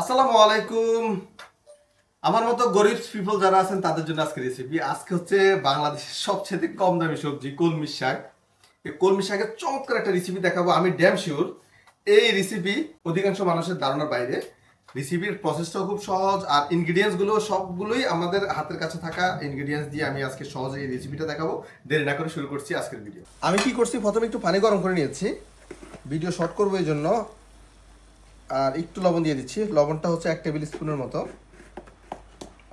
আসসালামু আলাইকুম। আমার মতো গরিব পিপল যারা আছেন, তাদের জন্য আজকে রেসিপি আজকে হচ্ছে বাংলাদেশের সবচেয়ে কম দামি সবজি কলমি শাক। এই কলমি শাকের চমৎকার একটা রেসিপি দেখাবো, আমি ড্যাম শিওর এই রেসিপি অধিকাংশ মানুষের ধারণার বাইরে। রেসিপির প্রসেসটাও খুব সহজ, আর ইনগ্রিডিয়েন্টসগুলো সবগুলোই আমাদের হাতের কাছে থাকা ইনগ্রিডিয়েন্টস দিয়ে আমি আজকে সহজে এই রেসিপিটা দেখাবো। দেরি না করে শুরু করছি আজকের ভিডিও আমি কি করছি? প্রথমে একটু পানি গরম করে নিয়েছি। ভিডিও শর্ট করব এই জন্য। আর একটু লবণ দিয়ে দিচ্ছি। লবণটা হচ্ছে এক টেবিল স্পুনের মতো।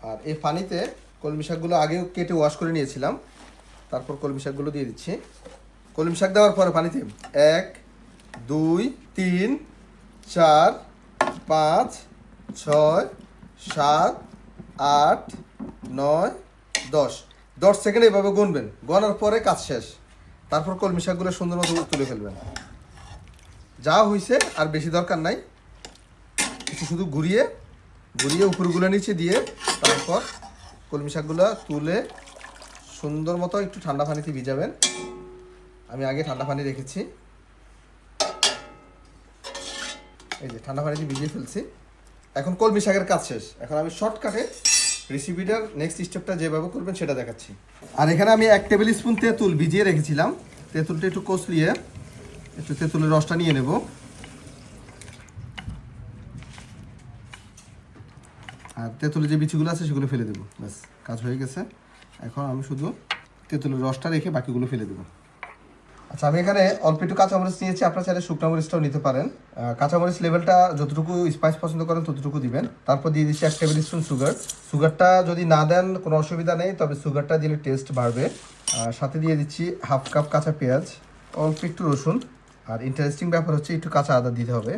আর এই পানিতে কলমি শাকগুলো আগেও কেটে ওয়াশ করে নিয়েছিলাম। তারপর কলমি শাকগুলো দিয়ে দিচ্ছি। কলমি শাক দেওয়ার পরে পানিতে এক, দুই, তিন, চার, পাঁচ, ছয়, সাত, আট, নয়, দশ। দশ সেকেন্ড এভাবে গুনবেন। গনার পরে কাজ শেষ। তারপর কলমি শাকগুলো সুন্দর মতো তুলে ফেলবেন। যা হয়েছে আর বেশি দরকার নাই। একটু শুধু ঘুরিয়ে ঘুরিয়ে উপরগুলো নিচে দিয়ে তারপর কলমি শাকগুলো তুলে সুন্দর মতো একটু ঠান্ডা পানিতে ভিজাবেন। আমি আগে ঠান্ডা পানি রেখেছি। এই যে ঠান্ডা পানিতে ভিজিয়ে ফেলছি। এখন কলমি শাকের কাজ শেষ। এখন আমি শর্টকাটে রেসিপিটার নেক্সট স্টেপটা যেভাবে করবেন সেটা দেখাচ্ছি। আর এখানে আমি এক টেবিল স্পুন তেঁতুল ভিজিয়ে রেখেছিলাম। তেঁতুলটা একটু কষলিয়ে একটু তেঁতুলের রসটা নিয়ে নেব। আর তেঁতুলের যে বিচিগুলো আছে সেগুলো ফেলে দেবো। ব্যাস, কাজ হয়ে গেছে। এখন আমি শুধু তেঁতুলের রসটা রেখে বাকিগুলো ফেলে দেবো। আচ্ছা আমি এখানে অল্প একটু কাঁচামরিচ নিয়েছি। আপনার চাইলে শুকনো মরিচটাও নিতে পারেন। কাঁচামরিচ লেভেলটা যতটুকু স্পাইস পছন্দ করেন ততটুকু দিবেন। তারপর দিয়ে দিচ্ছি এক টেবিল স্পুন সুগার সুগারটা যদি না দেন কোনো অসুবিধা নেই, তবে সুগারটা দিলে টেস্ট বাড়বে। আর সাথে দিয়ে দিচ্ছি হাফ কাপ কাঁচা পেঁয়াজ, অল্প একটু রসুন। আর ইন্টারেস্টিং ব্যাপার হচ্ছে একটু কাঁচা আদা দিতে হবে।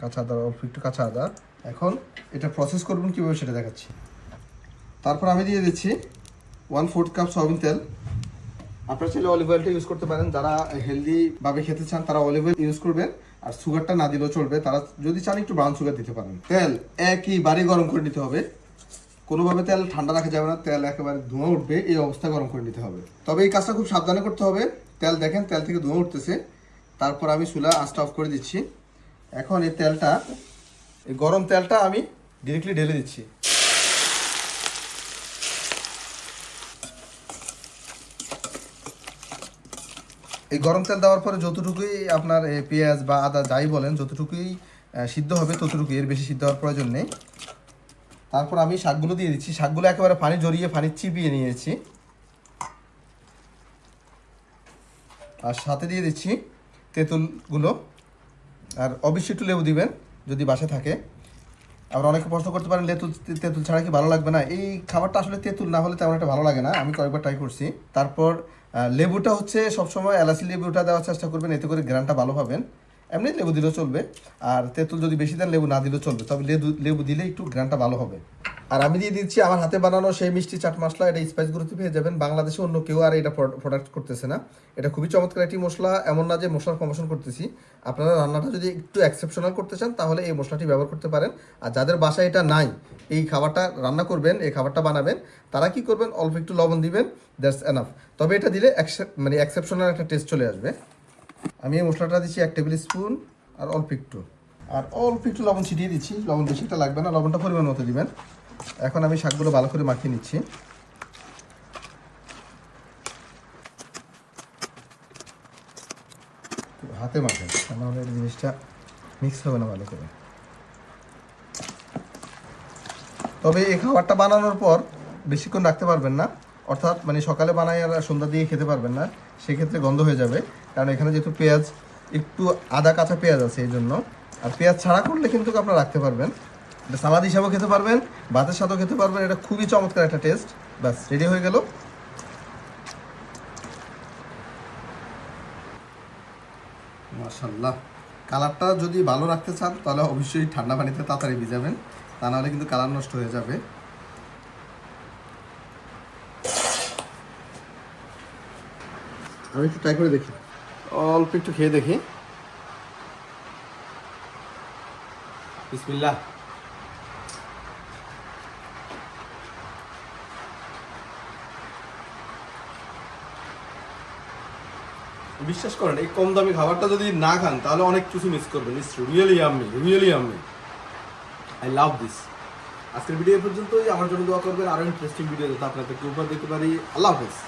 কাঁচা আদা, অল্প একটু কাঁচা আদা। এখন এটা প্রসেস করবেন কীভাবে সেটা দেখাচ্ছি। তারপর আমি দিয়ে দিচ্ছি ওয়ান ফোর্থ কাপ সয়াবিন তেল। আপনারা চাইলে অলিভ অয়েলটা ইউজ করতে পারেন। যারা হেলদিভাবে খেতে চান, তারা অলিভ অয়েল ইউজ করবেন। আর সুগারটা না দিলেও চলবে। তারা যদি চান একটু ব্রাউন সুগার দিতে পারেন। তেল একই বাড়ি গরম করে নিতে হবে। কোনোভাবে তেল ঠান্ডা রাখা যাবে না। তেল একেবারে ধোঁয়া উঠবে। এই অবস্থা গরম করে নিতে হবে। তবে এই কাজটা খুব সাবধানে করতে হবে। তেল দেখেন, তেল থেকে ধোঁয়া উঠতেছে। তারপর আমি চুলা আঁচটা অফ করে দিচ্ছি। এখন এই তেলটা এই গরম তেলটা আমি ডিরেক্টলি ঢেলে দিচ্ছি। এই গরম তেল দেওয়ার পরে যতটুকুই আপনার পেঁয়াজ বা আদা যাই বলেন, যতটুকুই সিদ্ধ হবে ততটুকুই, এর বেশি সিদ্ধ হওয়ার প্রয়োজন নেই। তারপর আমি শাকগুলো দিয়ে দিচ্ছি। শাকগুলো একেবারে পানি জড়িয়ে, পানি চিপিয়ে নিয়েছি। আর সাথে দিয়ে দিচ্ছি তেঁতুলগুলো। আর অবশ্যই একটু লেবু দিবেন। যদি বাসে থাকে, আবার অনেকে প্রশ্ন করতে পারেন, লেতুল, তেঁতুল ছাড়া কি ভালো লাগবে না? এই খাবারটা আসলে তেঁতুল না হলে তেমন একটা ভালো লাগে না। আমি কয়েকবার ট্রাই করছি। তারপর লেবুটা হচ্ছে সবসময় এলাচি লেবুটা দেওয়ার চেষ্টা করবেন, এতে করে গ্রানটা ভালো পাবেন। এমনি লেবু দিলেও চলবে। আর তেঁতুল যদি বেশি দেন, লেবু না দিলেও চলবে। তবে লেবু লেবু দিলে একটু গ্রানটা ভালো হবে। আর আমি দিয়ে দিচ্ছি, আমার হাতে বানানো সেই মিষ্টি চাট মশলা, এটা স্পাইসগুলোতে পেয়ে যাবেন। বাংলাদেশে অন্য কেউ আর এটা প্রোডাক্ট করতেছে না। এটা খুবই চমৎকার একটি মশলা, এমন না যে মশলার প্রমোশন করতেছি। আপনারা রান্নাটা যদি একটু এক্সেপশনাল করতে চান, তাহলে এই মশলাটি ব্যবহার করতে পারেন। আর যাদের বাসায় এটা নাই, এই খাবারটা রান্না করবেন, এই খাবারটা বানাবেন, তারা কি করবেন? অল্প একটু লবণ দিবেন দ্যাটস এনাফ তবে এটা দিলে মানে এক্সেপশনাল একটা টেস্ট চলে আসবে। আমি এই মশলাটা দিচ্ছি এক টেবিল স্পুন আর অল্প একটু। আর অল্প একটু লবণ ছিটিয়ে দিচ্ছি। লবণ বেশিটা লাগবে না, লবণটা পরিমাণ মতো দিবেন। এখন আমি শাকগুলো ভালো করে মাখিয়ে নিচ্ছি। হাতে মাখেন এই জিনিসটা মিক্স হবে না ভালো করে। তবে এই খাবারটা বানানোর পর বেশিক্ষণ রাখতে পারবেন না। অর্থাৎ মানে সকালে বানাই আর সন্ধ্যা দিয়ে খেতে পারবেন না, সেক্ষেত্রে গন্ধ হয়ে যাবে। কারণ এখানে যেহেতু পেঁয়াজ, একটু আদা কাঁচা পেঁয়াজ আছে এই জন্য। আর পেঁয়াজ ছাড়া করলে কিন্তু আপনারা রাখতে পারবেন। এটা সালাদ হিসাবেও খেতে পারবেন, ভাতের সাথেও খেতে পারবেন, এটা খুবই চমৎকার একটা টেস্ট ব্যাস রেডি হয়ে গেল। মাশাল্লাহ কালারটা যদি ভালো রাখতে চান, তাহলে অবশ্যই ঠান্ডা পানিতে তাড়াতাড়ি ভিজাবেন, তা নাহলে কিন্তু কালার নষ্ট হয়ে যাবে। আমি একটু ট্রাই করে দেখি। অল্প একটু খেয়ে দেখি। বিসমিল্লাহ। বিশ্বাস করেন, এই কম দামি খাবারটা যদি না খান, তাহলে অনেক কিছু মিস করবেন। It's really yummy really yummy I love this আজকের ভিডিও পর্যন্তই। আমার জন্য দোয়া করবেন। আরও ইন্টারেস্টিং ভিডিও যাতে আপনাদেরকে উপহার দিতে পারি। আল্লাহ হাফেজ।